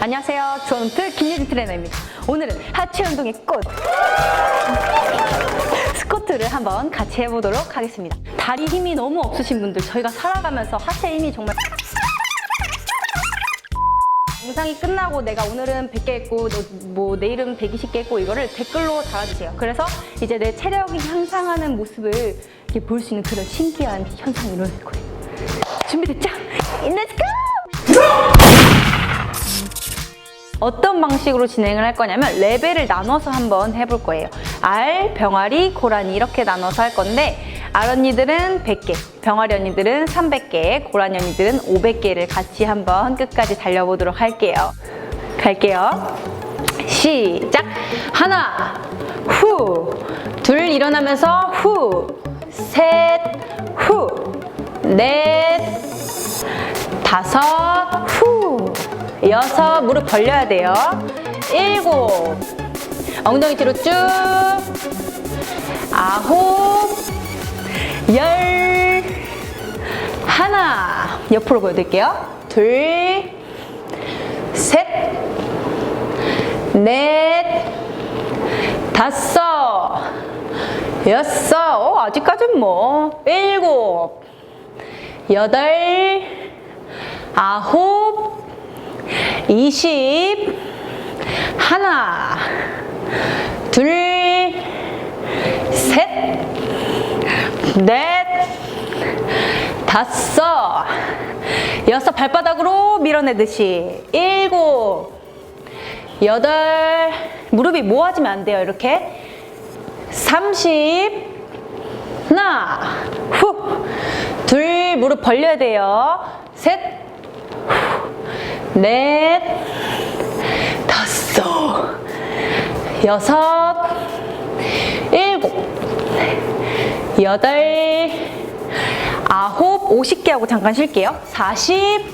안녕하세요. 주원트 김예진 트레이너입니다. 오늘은 하체 운동의 꽃 스쿼트를 한번 같이 해보도록 하겠습니다. 다리 힘이 너무 없으신 분들 저희가 살아가면서 하체 힘이 정말 영상이 끝나고 내가 오늘은 100개 했고 너- 뭐 내일은 120개 했고 이거를 댓글로 달아주세요. 그래서 이제 내 체력이 향상하는 모습을 이렇게 볼 수 있는 그런 신기한 현상이 일어날 거예요. 준비됐죠? Let's go! 어떤 방식으로 진행을 할 거냐면 레벨을 나눠서 한번 해볼 거예요. 알, 병아리, 고라니 이렇게 나눠서 할 건데 알 언니들은 100개, 병아리 언니들은 300개, 고라니 언니들은 500개를 같이 한번 끝까지 달려보도록 할게요. 갈게요. 시작! 하나, 후, 둘 일어나면서 후, 셋, 후, 넷, 다섯, 후, 여섯, 무릎 벌려야 돼요. 일곱, 엉덩이 뒤로 쭉, 아홉, 열, 하나, 옆으로 보여드릴게요. 둘, 셋, 넷, 다섯, 여섯, 어, 아직까진 뭐, 일곱, 여덟, 아홉, 이십, 하나, 둘, 셋, 넷, 다섯, 여섯 발바닥으로 밀어내듯이 일곱, 여덟, 무릎이 모아지면 안 돼요. 이렇게. 삼십, 하나, 후, 둘, 무릎 벌려야 돼요. 셋, 후, 넷, 다섯, 여섯, 일곱, 여덟, 아홉, 50개 하고 잠깐 쉴게요. 40,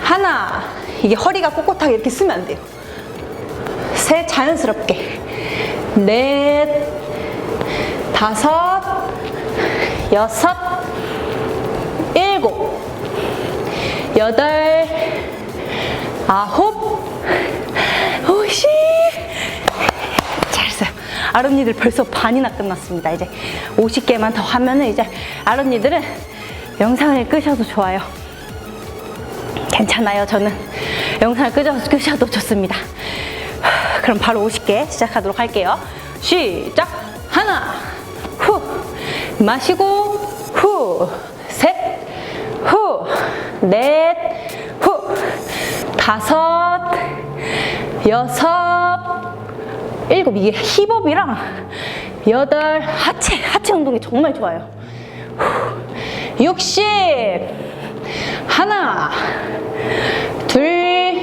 하나, 이게 허리가 꼿꼿하게 이렇게 쓰면 안 돼요. 셋, 자연스럽게. 넷, 다섯, 여섯, 일곱, 여덟, 아홉, 오십. 잘했어요. 아론니들 벌써 반이나 끝났습니다. 이제 50개만 더 하면은 이제 아론니들은 영상을 끄셔도 좋아요. 괜찮아요. 저는 영상을 끄셔, 끄셔도 좋습니다. 그럼 바로 50개 시작하도록 할게요. 시작! 하나, 후, 마시고, 후, 셋, 후, 넷, 후, 다섯, 여섯, 일곱. 이게 힙업이랑 여덟, 하체, 하체 운동이 정말 좋아요. 후, 60, 하나, 둘,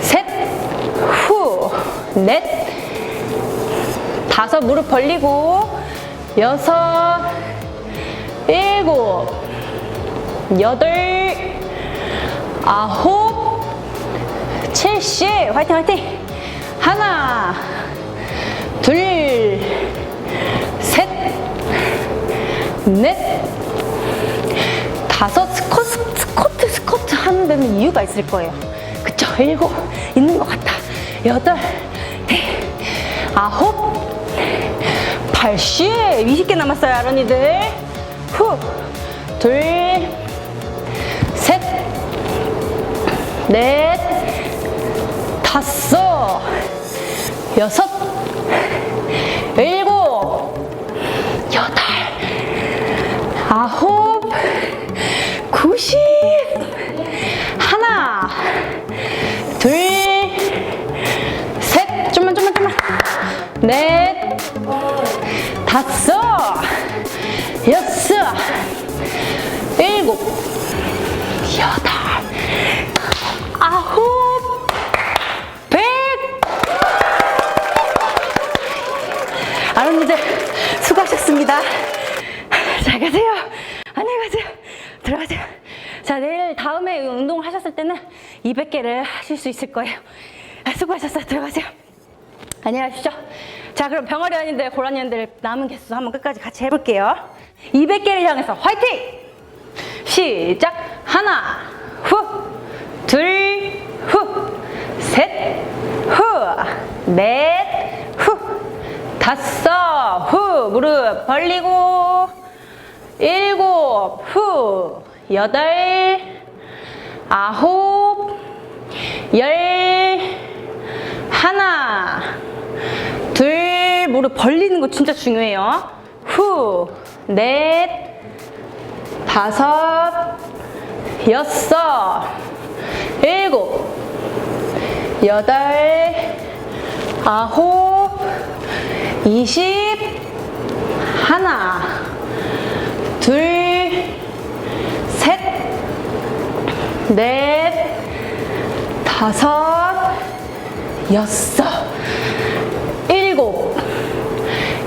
셋, 후, 넷, 다섯. 무릎 벌리고 여섯, 일곱, 여덟, 아홉, 칠십 화이팅 화이팅 하나, 둘, 셋, 넷, 다섯 스쿼트 스쿼트 스쿼트 하는 데는 이유가 있을 거예요. 그쵸? 일곱 있는 것 같다. 여덟, 아홉, 팔십 20개 남았어요, 아론이들. 후, 둘, 셋, 넷, 다섯, 여섯, 일곱, 여덟, 아홉, 구십, 하나, 둘, 셋, 좀만, 좀만, 좀만, 넷, 다섯, 자, 내일 다음에 운동을 하셨을 때는 200개를 하실 수 있을 거예요. 아, 수고하셨어요. 들어가세요. 안녕히 가십시오. 자, 그럼 병아리 아닌데 고라니 아닌데 남은 개수 한번 끝까지 같이 해볼게요. 200개를 향해서 화이팅! 시작! 하나, 후! 둘, 후! 셋, 후! 넷, 후! 다섯, 후! 무릎 벌리고 일곱, 후! 여덟, 아홉, 열, 하나, 둘, 무릎 벌리는 거 진짜 중요해요. 후, 넷, 다섯, 여섯, 일곱, 여덟, 아홉, 이십, 하나, 둘, 셋, 넷, 다섯, 여섯, 일곱,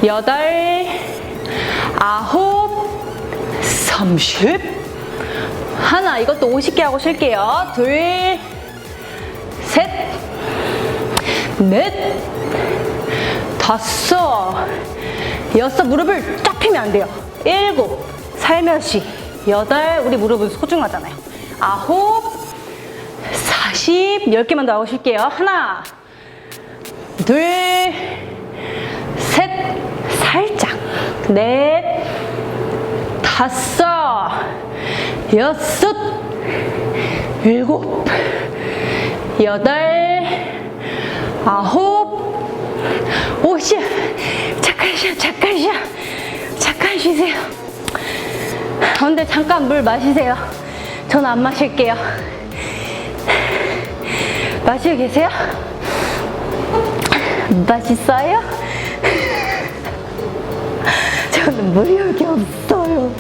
여덟, 아홉, 삼십, 하나, 이것도 50개 하고 쉴게요. 둘, 셋, 넷, 다섯, 여섯, 무릎을 쫙 펴면 안 돼요. 일곱, 살며시, 여덟, 우리 무릎은 소중하잖아요. 아홉, 사십, 열 개만 더 하고 쉴게요. 하나, 둘, 셋, 살짝, 넷, 다섯, 여섯, 일곱, 여덟, 아홉, 오십. 잠깐 쉬어, 잠깐 쉬어. 잠깐 쉬세요. 근데 잠깐 물 마시세요. 전 안 마실게요. 마시고 계세요? 맛있어요? 저는 물이 여기 없어요.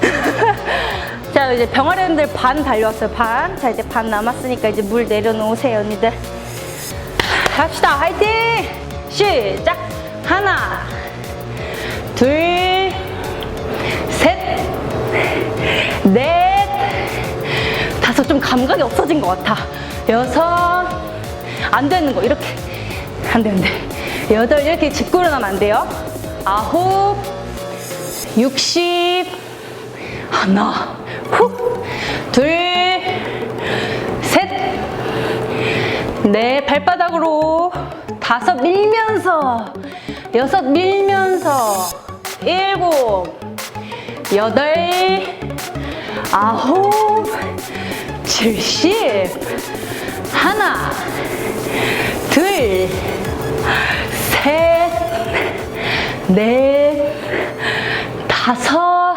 자, 이제 병아리들 반 달려왔어요, 반. 자, 이제 반 남았으니까 이제 물 내려놓으세요, 언니들. 갑시다, 화이팅! 시작! 하나, 둘, 셋, 넷, 다섯. 좀 감각이 없어진 것 같아. 여섯, 안 되는 거, 이렇게. 안 돼, 안 돼. 여덟, 이렇게 짚고 일어나면 안 돼요. 아홉, 육십, 하나, 후, 둘, 셋, 넷, 발바닥으로 다섯 밀면서, 여섯 밀면서, 일곱, 여덟, 아홉, 칠십, 하나, 둘, 셋, 넷, 다섯,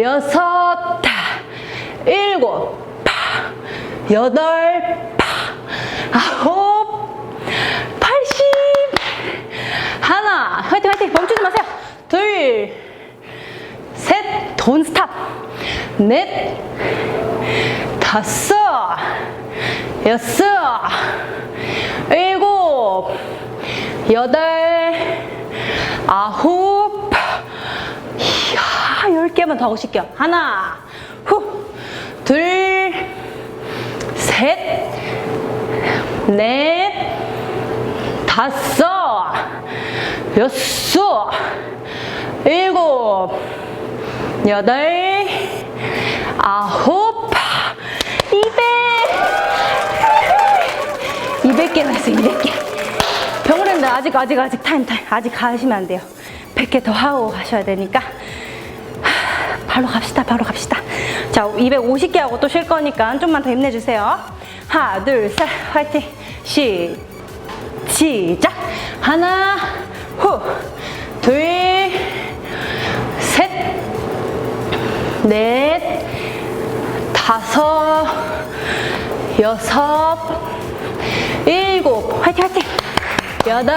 여섯, 일곱, 여덟, 아홉, 팔십, 하나, 화이팅, 화이팅, 멈추지 마세요. 둘, 셋, 돈 스탑, 넷, 다섯, 여섯, 일곱, 여덟, 아홉, 이야, 열 개만 더 하고 싶게요. 하나, 후, 둘, 셋, 넷, 다섯, 여섯, 일곱, 여덟, 아홉, 이백. 200개나 했어, 200개. 병원에는 아직, 아직, 아직, 타임, 타임. 아직 가시면 안 돼요. 100개 더 하고 가셔야 되니까. 하, 바로 갑시다, 바로 갑시다. 자, 250개 하고 또 쉴 거니까 좀만 더 힘내주세요. 하나, 둘, 셋, 화이팅. 시, 시작. 하나, 후, 둘, 셋, 넷, 다섯, 여섯, 일곱, 화이팅, 화이팅! 여덟,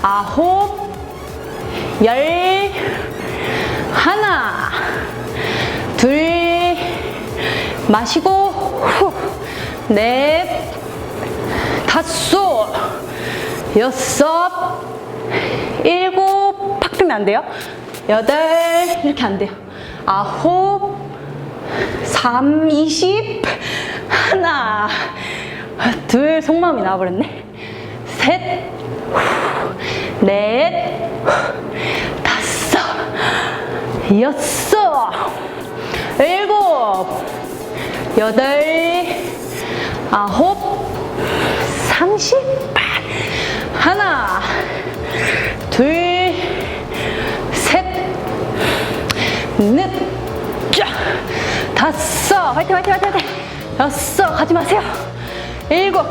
아홉, 열, 하나, 둘, 마시고, 후, 넷, 다섯, 여섯, 일곱, 팍 뜨면 안 돼요. 여덟, 이렇게 안 돼요. 아홉, 3, 20, 하나, 둘, 속마음이 나와버렸네. 셋, 후, 넷, 후, 다섯, 여섯, 일곱, 여덟, 아홉, 삼십, 둘, 셋, 넷, 쫙, 다섯, 화이팅, 화이팅, 화이팅, 화이팅. 여섯, 가지 마세요. 일곱,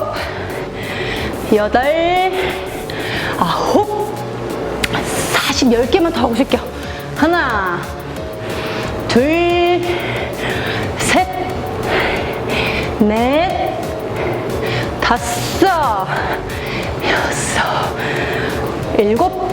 여덟, 아홉, 사십, 열 개만 더 하고 싶게요. 하나, 둘, 셋, 넷, 다섯, 여섯, 일곱,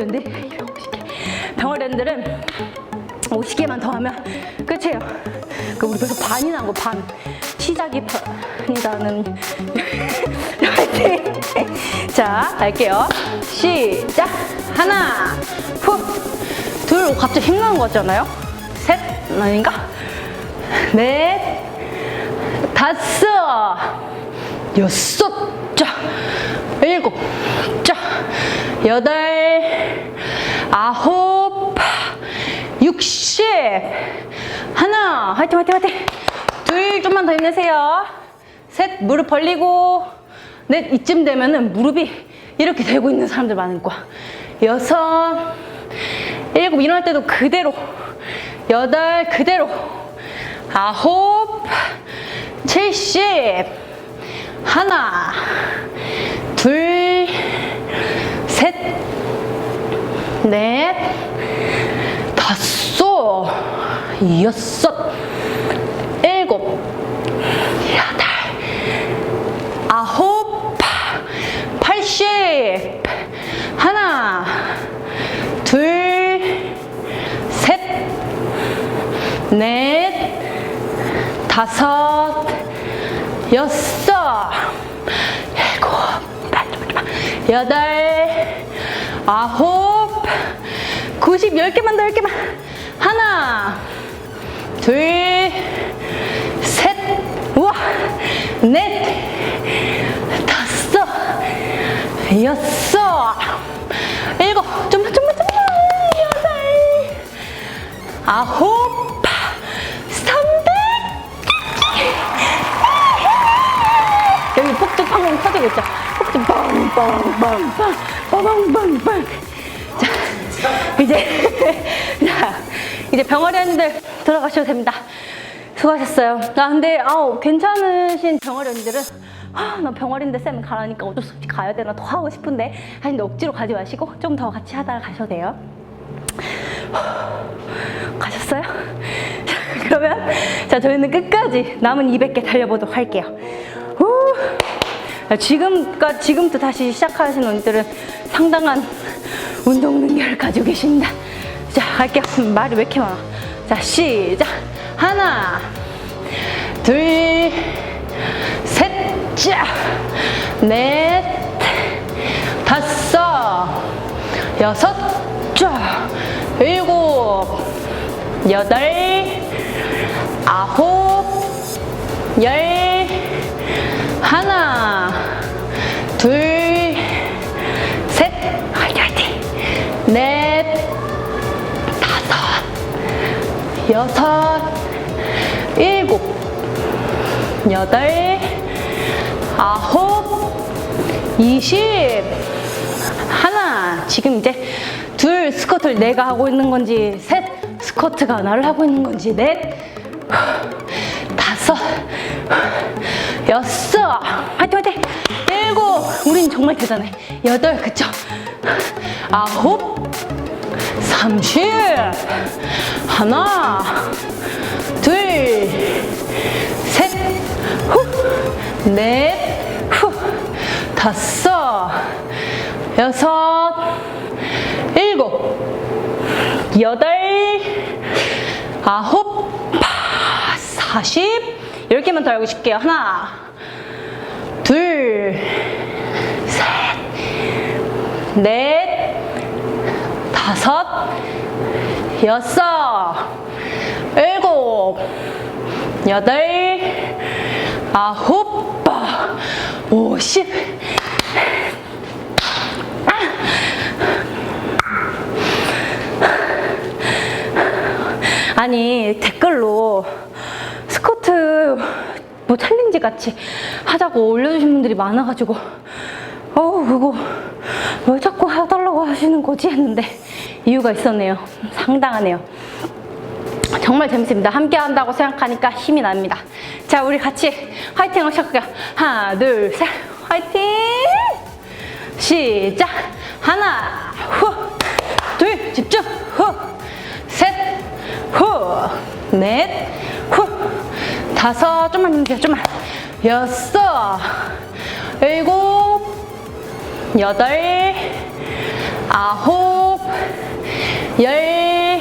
근데 250개. 병아리들은 50개만 더 하면 끝이에요. 그 우리 벌써 반이 난 거 반. 시작이 반이라는. 자, 갈게요. 시작. 하나, 후, 둘, 오, 갑자기 힘나는 거 같잖아요? 셋, 아닌가? 넷, 다섯, 여섯, 자, 일곱, 자, 여덟, 아홉, 육십, 하나, 화이팅, 화이팅, 화이팅. 둘, 좀만 더 힘내세요. 셋, 무릎 벌리고, 넷, 이쯤 되면은 무릎이 이렇게 되고 있는 사람들 많을 거야. 여섯, 일곱, 일어날 때도 그대로. 여덟, 그대로. 아홉, 칠십, 하나, 둘, 셋, 넷, 다섯, 여섯, 일곱, 여덟, 아홉, 팔십, 하나, 둘, 셋, 넷, 다섯, 여섯, 여덟, 아홉, 구십, 열 개만 더, 열 개만. 하나, 둘, 셋, 우와, 넷, 다섯, 여섯, 일곱, 좀만, 좀만, 좀만, 여덟, 아홉, 삼백, 여기 폭죽 방금 터지고 있죠? 빵빵빵빵 빵빵빵빵 자 이제 자 이제 병아리 언니들 들어가셔도 됩니다 수고하셨어요 아 근데 아우 괜찮으신 병아리 언니들은 아나 병아리인데 쌤 가라니까 어쩔 수 없이 가야 되나 더 하고 싶은데 아 근데 억지로 가지 마시고 좀 더 같이 하다가 가셔도 돼요 가셨어요? 자, 그러면 자 저희는 끝까지 남은 200개 달려보도록 할게요. 후. 자, 지금까 지금부터 다시 시작하신 언니들은 상당한 운동 능력을 가지고 계십니다. 자 갈게요. 음, 말이 왜 이렇게 많아? 자 시작. 하나, 둘, 셋, 자, 넷, 다섯, 여섯, 자, 일곱, 여덟, 아홉, 열, 둘, 셋, 화이팅, 화이팅, 넷, 다섯, 여섯, 일곱, 여덟, 아홉, 이십, 하나. 지금 이제 둘 스쿼트를 내가 하고 있는 건지, 셋 스쿼트가 나를 하고 있는 건지, 넷, 다섯, 여섯, 우린 정말 대단해. 여덟, 그쵸? 아홉, 삼십, 하나, 둘, 셋, 후, 넷, 후, 다섯, 여섯, 일곱, 여덟, 아홉, 파, 사십, 열 개만 더 알고 싶게요. 하나, 둘, 셋, 넷, 다섯, 여섯, 일곱, 여덟, 아홉, 바, 오십. 아니 댓글로 스쿼트 뭐 챌린지 같이 하자고 올려주신 분들이 많아가지고 어우 그거 왜 자꾸 해달라고 하시는 거지? 했는데 이유가 있었네요. 상당하네요. 정말 재밌습니다. 함께 한다고 생각하니까 힘이 납니다. 자 우리 같이 화이팅을 시작할게요. 하나 둘 셋. 화이팅! 시작! 하나 후 둘 집중. 후 셋 후 넷 후. 다섯. 좀만 힘주세요 좀만. 여섯. 일곱 여덟 아홉 열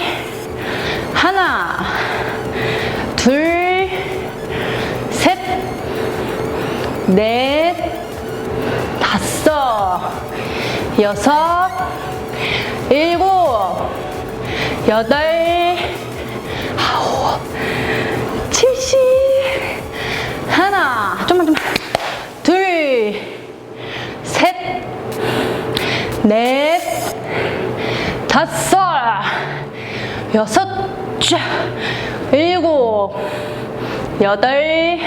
하나 둘 셋 넷 다섯 여섯 일곱 여덟 아홉 칠십. 하나 좀만 좀만 둘셋 넷 다섯 여섯 쫙 일곱 여덟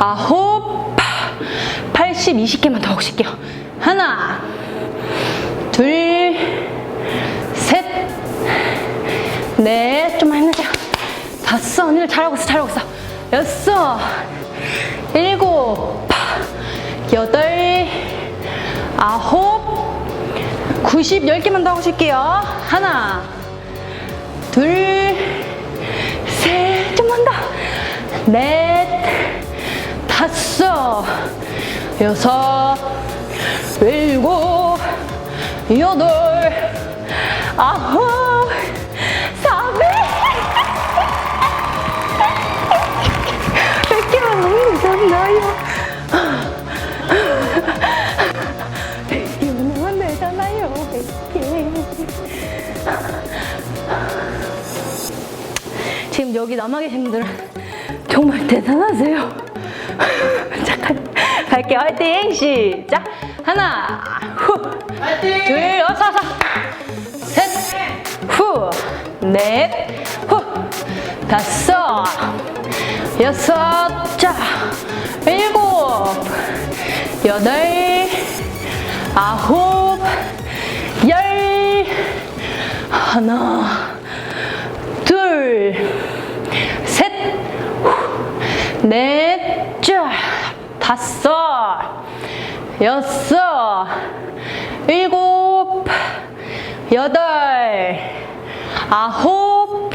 아홉 80, 20개만 더 하고 싶게요. 하나 둘 셋 넷 좀만 힘내세요. 다섯 언니들 잘하고 있어 잘하고 있어. 여섯 일곱 여덟 아홉 90, 10개만 더 하고 싶게요. 하나 둘 셋, 좀만 더. 넷, 다섯 여섯 일곱 여덟 아홉 사백. 백 개만 넘으면 되잖아요 여기 남아 계신 분들은 정말 대단하세요. 잠깐 갈게요 화이팅 시작. 하나 후둘 어서 어서. 셋 후 넷 후. 다섯 여섯 자 일곱 여덟 아홉 열. 하나 둘셋 넷, 쫙, 다섯, 여섯, 일곱, 여덟, 아홉,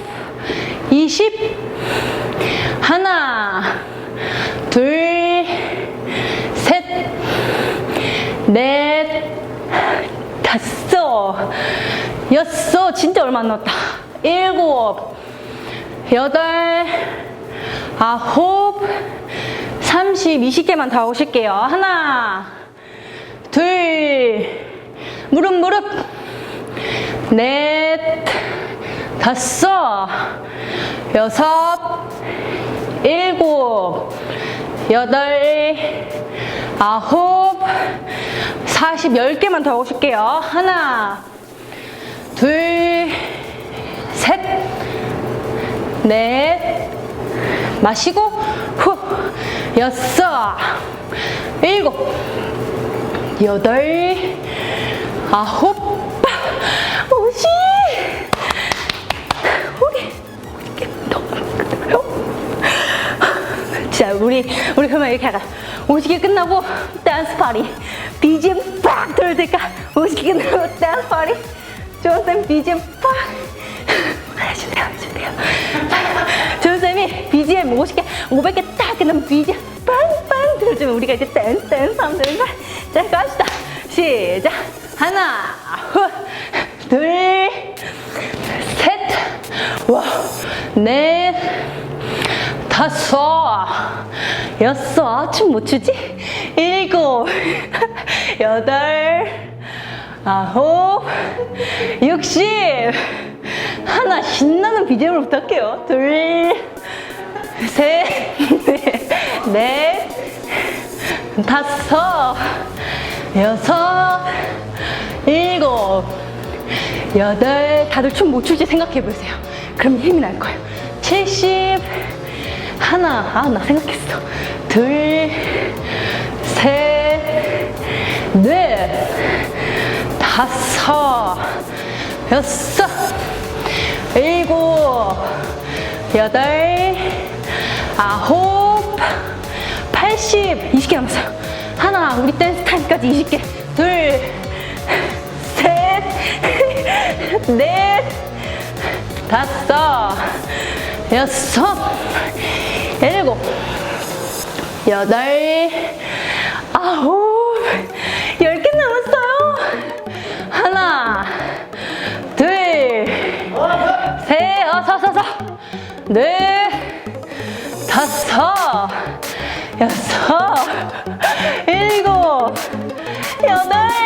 이십, 하나, 둘, 셋, 넷, 다섯, 여섯, 진짜 얼마 안 남았다. 일곱, 여덟, 아홉, 30, 20개만 더 쉴게요. 하나, 둘, 무릎, 무릎, 넷, 다섯, 여섯, 일곱, 여덟, 아홉, 40, 10개만 더 하고 쉴게요. 하나, 둘, 셋, 넷, 마시고 후 여섯 일곱 여덟 아홉 오십. 우리 자 우리 우리 그러면 이렇게 하자. 오지게 끝나고 댄스 파티 BGM 빡 들을 테니까 오지게 끝나고 댄스 파티 조쌤 BGM 빡 해주세요 해주세요? 조쌤이 BGM 50개 500개 딱 끝나면 BGM 빵빵 들어주면 우리가 이제 댄스 댄스 하면 되는 거야 자 갑시다 시작 하나 둘셋 와 넷 다섯, 여섯, 춤 못 추지? 일곱, 여덟, 아홉, 육십. 하나 신나는 BGM을 부탁해요. 둘, 셋, 넷, 넷, 다섯, 여섯, 일곱, 여덟. 다들 춤못 출지 생각해 보세요. 그럼 힘이 날 거예요. 70 하나 아 나 생각했어 둘 셋 넷 다섯 여섯 일곱 여덟 아홉 80 20개 남았어요. 하나 우리 댄스 타임까지 20개. 둘 셋 넷 다섯 여섯 일곱 여덟 아홉 열 개 남았어요. 하나 둘 셋 어서 서서. 넷 다섯, 여섯, 일곱, 여덟,